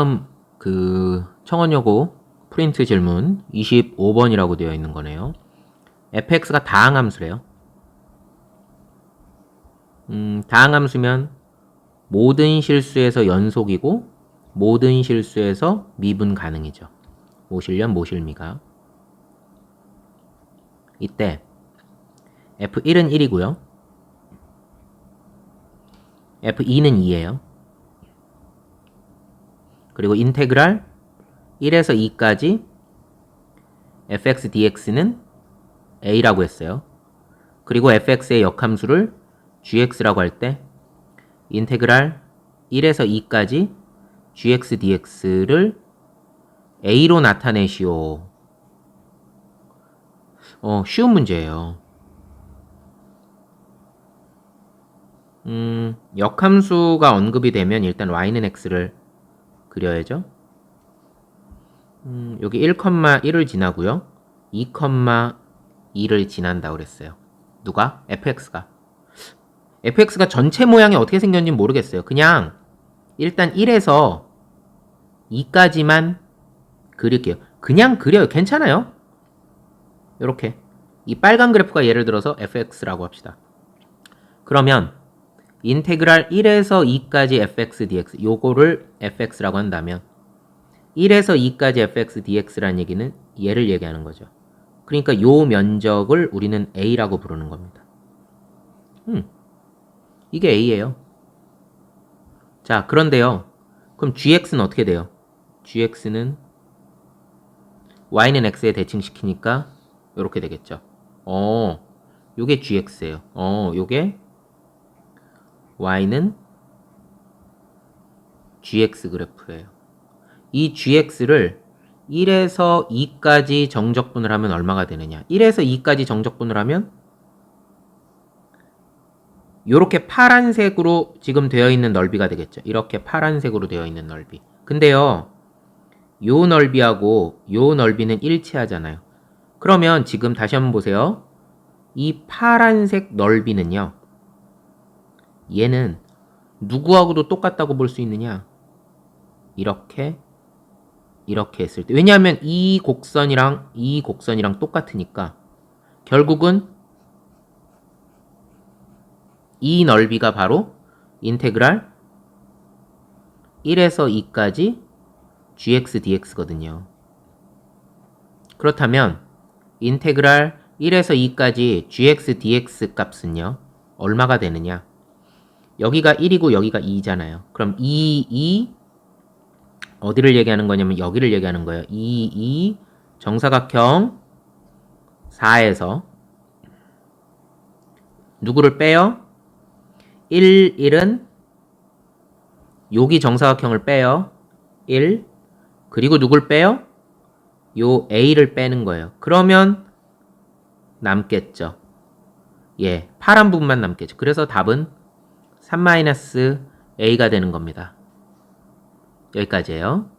다음 그 청원여고 프린트 질문 25번이라고 되어 있는 거네요. fx가 다항함수래요. 음, 다항함수면 모든 실수에서 연속이고 모든 실수에서 미분 가능이죠. 모실련 모실미가. 이때 f1은 1이고요. f2는 2예요. 그리고 인테그랄 1에서 2까지 fx dx는 a라고 했어요. 그리고 fx의 역함수를 gx라고 할 때 인테그랄 1에서 2까지 gx dx를 a로 나타내시오. 어, 쉬운 문제예요. 음, 역함수가 언급이 되면 일단 y는 x를 그려야죠. 음, 여기 1,1을 지나고요. 2,2를 지난다고 그랬어요. 누가? fx가. fx가 전체 모양이 어떻게 생겼는지 모르겠어요. 그냥 일단 1에서 2까지만 그릴게요. 그냥 그려요. 괜찮아요. 이렇게 이 빨간 그래프가 예를 들어서 fx라고 합시다. 그러면 인테그랄 1에서 2까지 fx dx 요거를 fx라고 한다면 1에서 2까지 fx dx라는 얘기는 얘를 얘기하는 거죠. 그러니까 요 면적을 우리는 a라고 부르는 겁니다. 음, 이게 a예요. 자, 그런데요. 그럼 gx는 어떻게 돼요? gx는 y는 x에 대칭시키니까 이렇게 되겠죠. 어, 요게 gx예요. 어, 요게 y는 gx 그래프예요. 이 gx를 1에서 2까지 정적분을 하면 얼마가 되느냐? 1에서 2까지 정적분을 하면 이렇게 파란색으로 지금 되어 있는 넓이가 되겠죠. 이렇게 파란색으로 되어 있는 넓이. 근데요, 요 넓이하고 요 넓이는 일치하잖아요. 그러면 지금 다시 한번 보세요. 이 파란색 넓이는요, 얘는 누구하고도 똑같다고 볼 수 있느냐? 이렇게, 이렇게 했을 때. 왜냐하면 이 곡선이랑 이 곡선이랑 똑같으니까 결국은 이 넓이가 바로 인테그랄 1에서 2까지 gx dx거든요. 그렇다면 인테그랄 1에서 2까지 gx dx 값은요. 얼마가 되느냐? 여기가 1이고 여기가 2잖아요. 그럼 2, 2 어디를 얘기하는 거냐면 여기를 얘기하는 거예요. 2, 2 정사각형 4에서 누구를 빼요? 1, 1은 여기 정사각형을 빼요. 1 그리고 누굴 빼요? 요 A를 빼는 거예요. 그러면 남겠죠. 예, 파란 부분만 남겠죠. 그래서 답은 3-A가 되는 겁니다. 여기까지예요.